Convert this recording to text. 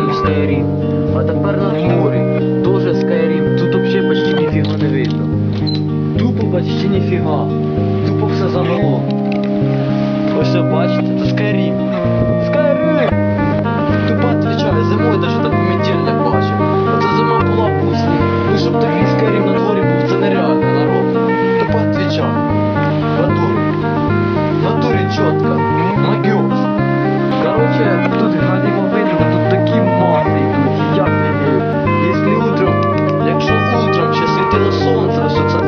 играю в Skyrim, а тепер на хмурі. Тоже Skyrim, тут вообще почти ніфіга не видно. Тупо почти ніфіга. Тупо все замело. Ось бачите, це Skyrim. 放在心上